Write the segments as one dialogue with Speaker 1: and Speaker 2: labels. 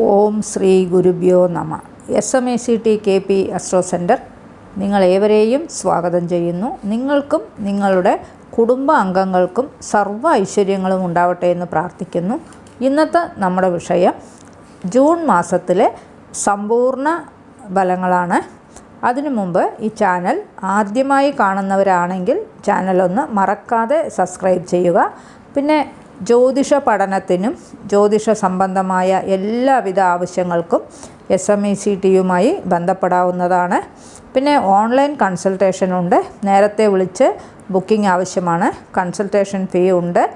Speaker 1: ഓം ശ്രീ ഗുരുഭ്യോ നമ. S M A C T K P astro centre നിങ്ങളേവരെയും സ്വാഗതം ചെയ്യുന്നു. നിങ്ങൾക്കും നിങ്ങളുടെ കുടുംബ അംഗങ്ങൾക്കും സർവ ഐശ്വര്യങ്ങളും ഉണ്ടാവട്ടെ എന്ന് പ്രാർത്ഥിക്കുന്നു. ഇന്നത്തെ നമ്മുടെ വിഷയം ജൂൺ മാസത്തിലെ സമ്പൂർണ ഫലങ്ങളാണ്. അതിനു മുമ്പ് ഈ ചാനൽ ആദ്യമായി കാണുന്നവരാണെങ്കിൽ ചാനലൊന്ന് മറക്കാതെ സബ്സ്ക്രൈബ് ചെയ്യുക. പിന്നെ ജ്യോതിഷ പഠനത്തിനും ജ്യോതിഷ സംബന്ധമായ എല്ലാവിധ ആവശ്യങ്ങൾക്കും എസ് എം ഇ സി ടിയുമായി ബന്ധപ്പെടാവുന്നതാണ്. പിന്നെ ഓൺലൈൻ കൺസൾട്ടേഷൻ ഉണ്ട്. നേരത്തെ വിളിച്ച് ബുക്കിംഗ് ആവശ്യമാണ്. കൺസൾട്ടേഷൻ ഫീ ഉണ്ട്.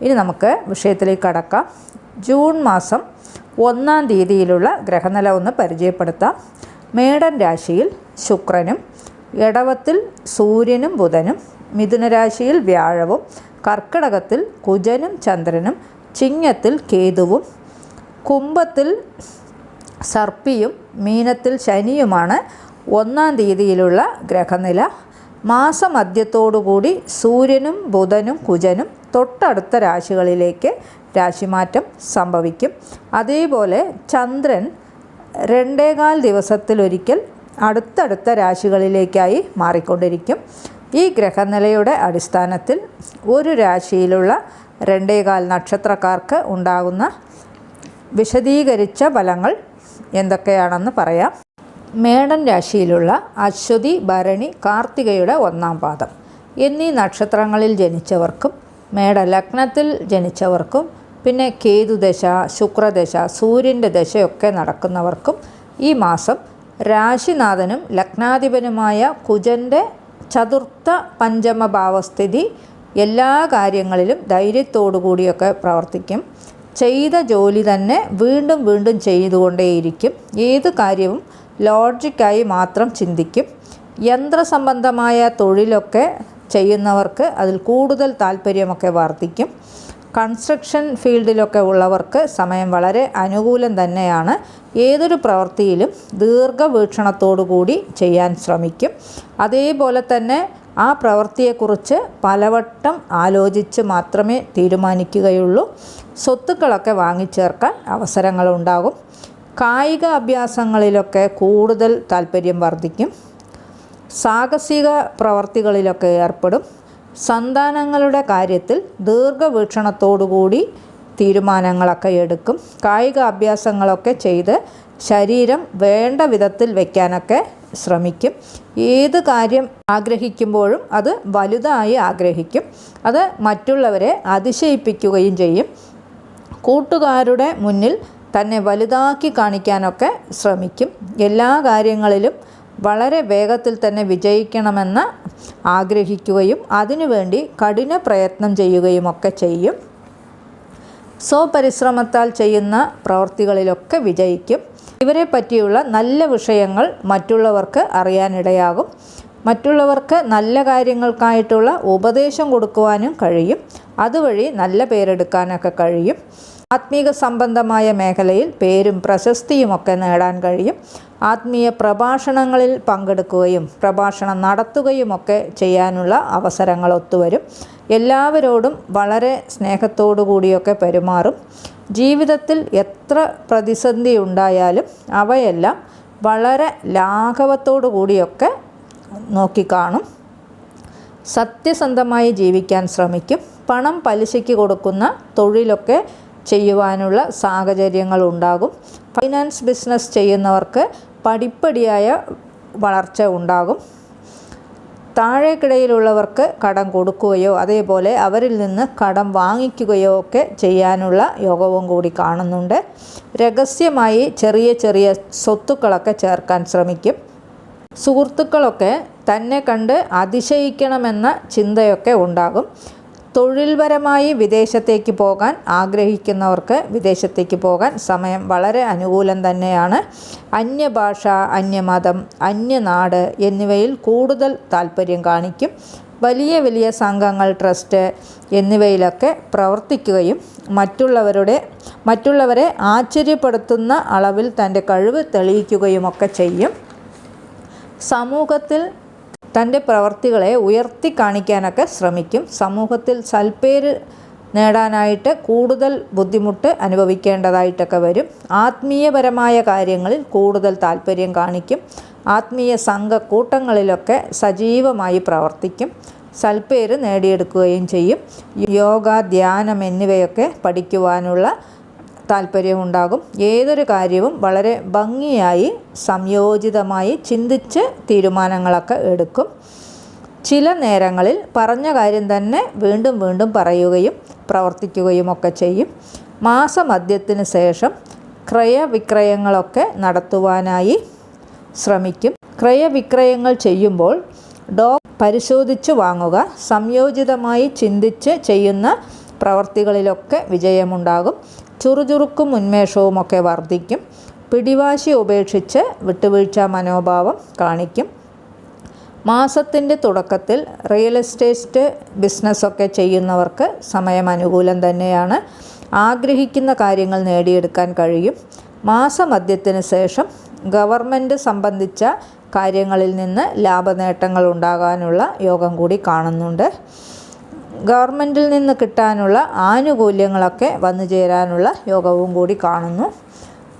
Speaker 1: ഇനി നമുക്ക് വിഷയത്തിലേക്ക് കടക്കാം. ജൂൺ മാസം ഒന്നാം തീയതിയിലുള്ള ഗ്രഹനില ഒന്ന് പരിചയപ്പെടുത്താം. മേടൻ രാശിയിൽ ശുക്രനും ഇടവത്തിൽ സൂര്യനും ബുധനും മിഥുനരാശിയിൽ വ്യാഴവും കർക്കിടകത്തിൽ കുജനും ചന്ദ്രനും ചിങ്ങത്തിൽ കേതുവും കുംഭത്തിൽ സർപ്പിയും മീനത്തിൽ ശനിയുമാണ് ഒന്നാം തീയതിയിലുള്ള ഗ്രഹനില. മാസമധ്യത്തോടുകൂടി സൂര്യനും ബുധനും കുജനും തൊട്ടടുത്ത രാശികളിലേക്ക് രാശിമാറ്റം സംഭവിക്കും. അതേപോലെ ചന്ദ്രൻ രണ്ടേകാൽ ദിവസത്തിലൊരിക്കൽ അടുത്തടുത്ത രാശികളിലേക്കായി മാറിക്കൊണ്ടിരിക്കും. ഈ ഗ്രഹനിലയുടെ അടിസ്ഥാനത്തിൽ ഒരു രാശിയിലുള്ള രണ്ടേകാൽ നക്ഷത്രക്കാർക്ക് ഉണ്ടാകുന്ന വിശദീകരിച്ച ഫലങ്ങൾ എന്തൊക്കെയാണെന്ന് പറയാം. മേടൻ രാശിയിലുള്ള അശ്വതി ഭരണി കാർത്തികയുടെ ഒന്നാം പാദം. എന്നീ നക്ഷത്രങ്ങളിൽ ജനിച്ചവർക്കും മേട ലഗ്നത്തിൽ ജനിച്ചവർക്കും പിന്നെ കേതുദശ ശുക്രദശ സൂര്യന്റെ ദശയൊക്കെ നടക്കുന്നവർക്കും ഈ മാസം രാശിനാഥനും ലഗ്നാധിപനുമായ കുജന്റെ ചതുർത്ഥ പഞ്ചമ ഭാവസ്ഥിതി എല്ലാ കാര്യങ്ങളിലും ധൈര്യത്തോടു കൂടിയൊക്കെ പ്രവർത്തിക്കും. ചെയ്ത ജോലി തന്നെ വീണ്ടും വീണ്ടും ചെയ്തുകൊണ്ടേയിരിക്കും. ഏത് കാര്യവും ലോജിക്കായി മാത്രം ചിന്തിക്കും. യന്ത്രസംബന്ധമായ തൊഴിലൊക്കെ ചെയ്യുന്നവർക്ക് അതിൽ കൂടുതൽ താല്പര്യമൊക്കെ വർദ്ധിക്കും. കൺസ്ട്രക്ഷൻ ഫീൽഡിലൊക്കെ ഉള്ളവർക്ക് സമയം വളരെ അനുകൂലം തന്നെയാണ്. ഏതൊരു പ്രവൃത്തിയിലും ദീർഘവീക്ഷണത്തോടു കൂടി ചെയ്യാൻ ശ്രമിക്കും. അതേപോലെ തന്നെ ആ പ്രവൃത്തിയെക്കുറിച്ച് പലവട്ടം ആലോചിച്ച് മാത്രമേ തീരുമാനിക്കുകയുള്ളൂ. സ്വത്തുക്കളൊക്കെ വാങ്ങിച്ചേർക്കാൻ അവസരങ്ങളുണ്ടാകും. കായിക അഭ്യാസങ്ങളിലൊക്കെ കൂടുതൽ താല്പര്യം വർദ്ധിക്കും. സാഹസിക പ്രവർത്തികളിലൊക്കെ ഏർപ്പെടും. സന്താനങ്ങളുടെ കാര്യത്തിൽ ദീർഘവീക്ഷണത്തോടുകൂടി തീരുമാനങ്ങളൊക്കെ എടുക്കും. കായിക അഭ്യാസങ്ങളൊക്കെ ചെയ്ത് ശരീരം വേണ്ട വിധത്തിൽ വയ്ക്കാനൊക്കെ ശ്രമിക്കും. ഏത് കാര്യം ആഗ്രഹിക്കുമ്പോഴും അത് വലുതായി ആഗ്രഹിക്കും. അത് മറ്റുള്ളവരെ അതിശയിപ്പിക്കുകയും ചെയ്യും. കൂട്ടുകാരുടെ മുന്നിൽ തന്നെ വലുതാക്കി കാണിക്കാനൊക്കെ ശ്രമിക്കും. എല്ലാ കാര്യങ്ങളിലും വളരെ വേഗത്തിൽ തന്നെ വിജയിക്കണമെന്ന് ആഗ്രഹിക്കുകയും അതിനുവേണ്ടി കഠിന പ്രയത്നം ചെയ്യുകയുമൊക്കെ ചെയ്യും. സ്വപരിശ്രമത്താൽ ചെയ്യുന്ന പ്രവൃത്തികളിലൊക്കെ വിജയിക്കും. ഇവരെ പറ്റിയുള്ള നല്ല വിഷയങ്ങൾ മറ്റുള്ളവർക്ക് അറിയാനിടയാകും. മറ്റുള്ളവർക്ക് നല്ല കാര്യങ്ങൾക്കായിട്ടുള്ള ഉപദേശം കൊടുക്കുവാനും കഴിയും. അതുവഴി നല്ല പേരെടുക്കാനൊക്കെ കഴിയും. ആത്മീക സംബന്ധമായ മേഖലയിൽ പേരും പ്രശസ്തിയുമൊക്കെ നേടാൻ കഴിയും. ആത്മീയ പ്രഭാഷണങ്ങളിൽ പങ്കെടുക്കുകയും പ്രഭാഷണം നടത്തുകയുമൊക്കെ ചെയ്യാനുള്ള അവസരങ്ങൾ ഒത്തുവരും. എല്ലാവരോടും വളരെ സ്നേഹത്തോടു കൂടിയൊക്കെ പെരുമാറും. ജീവിതത്തിൽ എത്ര പ്രതിസന്ധി ഉണ്ടായാലും അവയെല്ലാം വളരെ ലാഘവത്തോടു കൂടിയൊക്കെ നോക്കിക്കാണും. സത്യസന്ധമായി ജീവിക്കാൻ ശ്രമിക്കും. പണം പലിശയ്ക്ക് കൊടുക്കുന്ന തൊഴിലൊക്കെ ചെയ്യുവാനുള്ള സാഹചര്യങ്ങൾ ഉണ്ടാകും ഫൈനാൻസ് ബിസിനസ് ചെയ്യുന്നവർക്ക് പടിപ്പടിയായ വളർച്ച ഉണ്ടാകും. താഴേക്കിടയിലുള്ളവർക്ക് കടം കൊടുക്കുകയോ അതേപോലെ അവരിൽ നിന്ന് കടം വാങ്ങിക്കുകയോ ഒക്കെ ചെയ്യാനുള്ള യോഗവും കൂടി കാണുന്നുണ്ട്. രഹസ്യമായി ചെറിയ ചെറിയ സ്വത്തുക്കളൊക്കെ ചേർക്കാൻ ശ്രമിക്കും. സുഹൃത്തുക്കളൊക്കെ തന്നെ കണ്ട് അതിശയിക്കണമെന്ന ചിന്തയൊക്കെ ഉണ്ടാകും. തൊഴിൽപരമായി വിദേശത്തേക്ക് പോകാൻ ആഗ്രഹിക്കുന്നവർക്ക് വിദേശത്തേക്ക് പോകാൻ സമയം വളരെ അനുകൂലം തന്നെയാണ്. അന്യഭാഷ അന്യമതം അന്യനാട് എന്നിവയിൽ കൂടുതൽ താല്പര്യം കാണിക്കും. വലിയ വലിയ സംഘങ്ങൾ ട്രസ്റ്റ് എന്നിവയിലൊക്കെ പ്രവർത്തിക്കുകയും മറ്റുള്ളവരുടെ മറ്റുള്ളവരെ ആശ്ചര്യപ്പെടുത്തുന്ന അളവിൽ തന്റെ കഴിവ് തെളിയിക്കുകയുമൊക്കെ ചെയ്യും. സമൂഹത്തിൽ തന്റെ പ്രവർത്തികളെ ഉയർത്തി കാണിക്കാനൊക്കെ ശ്രമിക്കും. സമൂഹത്തിൽ സൽപ്പേര് നേടാനായിട്ട് കൂടുതൽ ബുദ്ധിമുട്ട് അനുഭവിക്കേണ്ടതായിട്ടൊക്കെ വരും. ആത്മീയപരമായ കാര്യങ്ങളിൽ കൂടുതൽ താല്പര്യം കാണിക്കും. ആത്മീയ സംഘക്കൂട്ടങ്ങളിലൊക്കെ സജീവമായി പ്രവർത്തിക്കും. സൽപ്പേര് നേടിയെടുക്കുകയും ചെയ്യും. യോഗ ധ്യാനം എന്നിവയൊക്കെ പഠിക്കുവാനുള്ള താല്പര്യമുണ്ടാകും. ഏതൊരു കാര്യവും വളരെ ഭംഗിയായി സംയോജിതമായി ചിന്തിച്ച് തീരുമാനങ്ങളൊക്കെ എടുക്കും. ചില നേരങ്ങളിൽ പറഞ്ഞ കാര്യം തന്നെ വീണ്ടും വീണ്ടും പറയുകയും പ്രവർത്തിക്കുകയും ഒക്കെ ചെയ്യും. മാസമധ്യത്തിന് ശേഷം ക്രയവിക്രയങ്ങളൊക്കെ നടത്തുവാനായി ശ്രമിക്കും. ക്രയവിക്രയങ്ങൾ ചെയ്യുമ്പോൾ ഡോ പരിശോധിച്ച് വാങ്ങുക സംയോജിതമായി ചിന്തിച്ച് ചെയ്യുന്ന പ്രവർത്തികളിലൊക്കെ വിജയമുണ്ടാകും. ചുറുചുറുക്കും ഉന്മേഷവുമൊക്കെ വർദ്ധിക്കും. പിടിവാശി ഉപേക്ഷിച്ച് വിട്ടുവീഴ്ച മനോഭാവം കാണിക്കും. മാസത്തിന്റെ തുടക്കത്തിൽ റിയൽ എസ്റ്റേറ്റ് ബിസിനസ്സൊക്കെ ചെയ്യുന്നവർക്ക് സമയം അനുകൂലം തന്നെയാണ്. ആഗ്രഹിക്കുന്ന കാര്യങ്ങൾ നേടിയെടുക്കാൻ കഴിയും. മാസമധ്യത്തിന് ശേഷം ഗവൺമെന്റ് സംബന്ധിച്ച കാര്യങ്ങളിൽ നിന്ന് ലാഭനേട്ടങ്ങൾ ഉണ്ടാകാനുള്ള യോഗം കൂടി കാണുന്നുണ്ട്. ഗവൺമെന്റിൽ നിന്ന് കിട്ടാനുള്ള ആനുകൂല്യങ്ങളൊക്കെ വന്നു ചേരാനുള്ള യോഗവും കൂടി കാണുന്നു.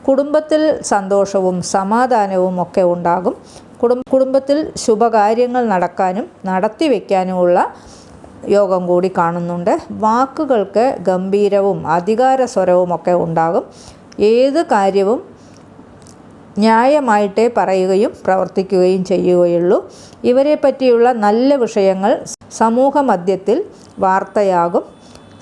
Speaker 1: കുടുംബത്തിൽ സന്തോഷവും സമാധാനവും ഒക്കെ ഉണ്ടാകും. കുടും കുടുംബത്തിൽ ശുഭകാര്യങ്ങൾ നടക്കാനും നടത്തി വയ്ക്കാനുമുള്ള യോഗം കൂടി കാണുന്നുണ്ട്. വാക്കുകൾക്ക് ഗംഭീരവും അധികാരസ്വരവും ഒക്കെ ഉണ്ടാകും. ഏത് കാര്യവും ന്യായമായിട്ടേ പറയുകയും പ്രവർത്തിക്കുകയും ചെയ്യുകയുള്ളൂ. ഇവരെ പറ്റിയുള്ള നല്ല വിഷയങ്ങൾ സമൂഹ മധ്യത്തിൽ വാർത്തയാകും.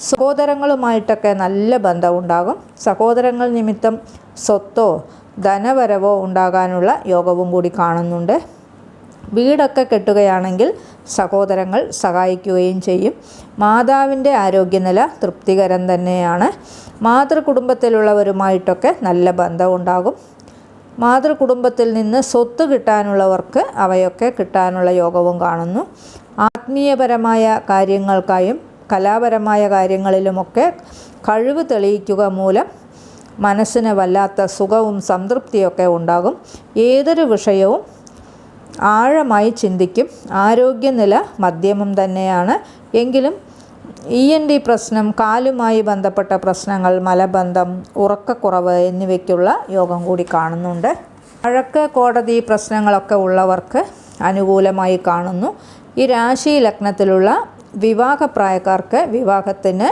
Speaker 1: സഹോദരങ്ങളുമായിട്ടൊക്കെ നല്ല ബന്ധമുണ്ടാകും. സഹോദരങ്ങൾ നിമിത്തം സ്വത്തോ ധനവരവോ ഉണ്ടാകാനുള്ള യോഗവും കൂടി കാണുന്നുണ്ട്. വീടൊക്കെ കെട്ടുകയാണെങ്കിൽ സഹോദരങ്ങൾ സഹായിക്കുകയും ചെയ്യും. മാതാവിന്റെ ആരോഗ്യനില തൃപ്തികരം തന്നെയാണ്. മാതൃകുടുംബത്തിലുള്ളവരുമായിട്ടൊക്കെ നല്ല ബന്ധമുണ്ടാകും. മാതൃകുടുംബത്തിൽ നിന്ന് സ്വത്ത് കിട്ടാനുള്ളവർക്ക് അവയൊക്കെ കിട്ടാനുള്ള യോഗവും കാണുന്നു. ആത്മീയപരമായ കാര്യങ്ങൾക്കായും കലാപരമായ കാര്യങ്ങളിലുമൊക്കെ കഴിവ് തെളിയിക്കുക മൂലം മനസ്സിന് വല്ലാത്ത സുഖവും സംതൃപ്തിയൊക്കെ ഉണ്ടാകും. ഏതൊരു വിഷയവും ആഴമായി ചിന്തിക്കും. ആരോഗ്യനില മധ്യമം തന്നെയാണ്. എങ്കിലും ഇ എൻ ഡി പ്രശ്നം കാലുമായി ബന്ധപ്പെട്ട പ്രശ്നങ്ങൾ മലബന്ധം ഉറക്കക്കുറവ് എന്നിവയ്ക്കുള്ള യോഗം കൂടി കാണുന്നുണ്ട്. വഴക്ക് കോടതി പ്രശ്നങ്ങളൊക്കെ ഉള്ളവർക്ക് അനുകൂലമായി കാണുന്നു. ഈ രാശി ലഗ്നത്തിലുള്ള വിവാഹപ്രായക്കാർക്ക് വിവാഹത്തിന്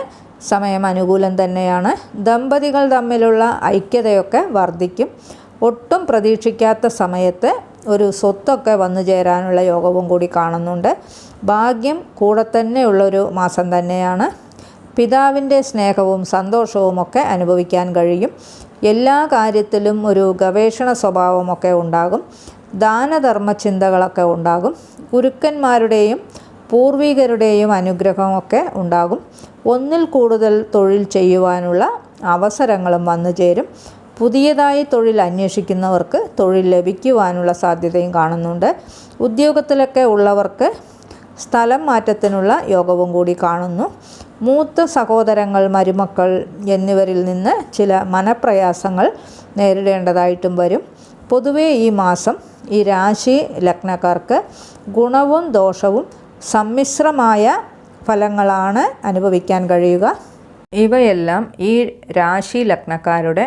Speaker 1: സമയം അനുകൂലം തന്നെയാണ്. ദമ്പതികൾ തമ്മിലുള്ള ഐക്യതയൊക്കെ വർദ്ധിക്കും. ഒട്ടും പ്രതീക്ഷിക്കാത്ത സമയത്ത് ഒരു സ്വത്തൊക്കെ വന്നു ചേരാനുള്ള യോഗവും കൂടി കാണുന്നുണ്ട്. ഭാഗ്യം കൂടെ തന്നെയുള്ളൊരു മാസം തന്നെയാണ്. പിതാവിന്റെ സ്നേഹവും സന്തോഷവും ഒക്കെ അനുഭവിക്കാൻ കഴിയും. എല്ലാ കാര്യത്തിലും ഒരു ഗവേഷണ സ്വഭാവമൊക്കെ ഉണ്ടാകും. ദാനധർമ്മ ചിന്തകളൊക്കെ ഉണ്ടാകും. ഗുരുക്കന്മാരുടെയും പൂർവികരുടെയും അനുഗ്രഹമൊക്കെ ഉണ്ടാകും. ഒന്നിൽ കൂടുതൽ തൊഴിൽ ചെയ്യുവാനുള്ള അവസരങ്ങളും വന്നു ചേരും. പുതിയതായി തൊഴിൽ അന്വേഷിക്കുന്നവർക്ക് തൊഴിൽ ലഭിക്കുവാനുള്ള സാധ്യതയും കാണുന്നുണ്ട്. ഉദ്യോഗത്തിലൊക്കെ ഉള്ളവർക്ക് സ്ഥലം മാറ്റത്തിനുള്ള യോഗവും കൂടി കാണുന്നു. മൂത്ത സഹോദരങ്ങൾ മരുമക്കൾ എന്നിവരിൽ നിന്ന് ചില മനപ്രയാസങ്ങൾ നേരിടേണ്ടതായിട്ടും വരും. പൊതുവേ ഈ മാസം ഈ രാശി ലഗ്നക്കാർക്ക് ഗുണവും ദോഷവും സമ്മിശ്രമായ ഫലങ്ങളാണ് അനുഭവിക്കാൻ കഴിയുക. ഇവയെല്ലാം ഈ രാശി ലഗ്നക്കാരുടെ